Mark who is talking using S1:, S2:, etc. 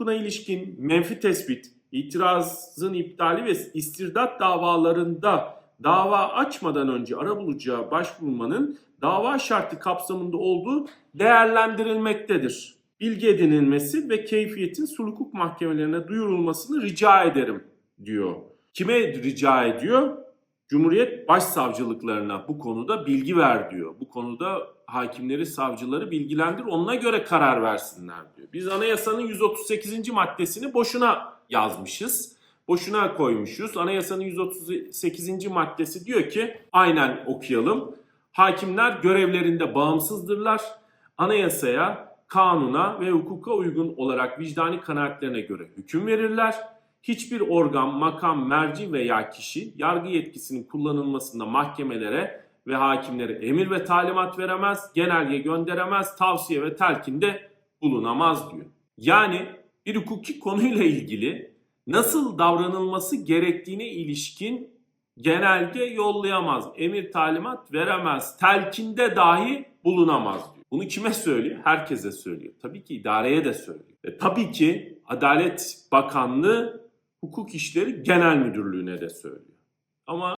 S1: hukukuna ilişkin menfi tespit, itirazın iptali ve istirdat davalarında dava açmadan önce arabulucuya başvurmanın dava şartı kapsamında olduğu değerlendirilmektedir. Bilgi edinilmesi ve keyfiyetin sulh hukuk mahkemelerine duyurulmasını rica ederim diyor. Kime rica ediyor? Cumhuriyet başsavcılıklarına bu konuda bilgi ver diyor. Bu konuda hakimleri, savcıları bilgilendir, onuna göre karar versinler diyor. Biz anayasanın 138. maddesini boşuna yazmışız. Boşuna koymuşuz. Anayasanın 138. maddesi diyor ki, aynen okuyalım. Hakimler görevlerinde bağımsızdırlar. Anayasaya, kanuna ve hukuka uygun olarak vicdani kanaatlerine göre hüküm verirler. Hiçbir organ, makam, merci veya kişi yargı yetkisinin kullanılmasında mahkemelere ve hakimlere emir ve talimat veremez, genelge gönderemez, tavsiye ve telkinde bulunamaz diyor. Yani bir hukuki konuyla ilgili nasıl davranılması gerektiğine ilişkin genelge yollayamaz, emir talimat veremez, telkinde dahi bulunamaz diyor. Bunu kime söylüyor? Herkese söylüyor. Tabii ki idareye de söylüyor. Ve tabii ki Adalet Bakanlığı Hukuk İşleri Genel Müdürlüğü'ne de söylüyor. Ama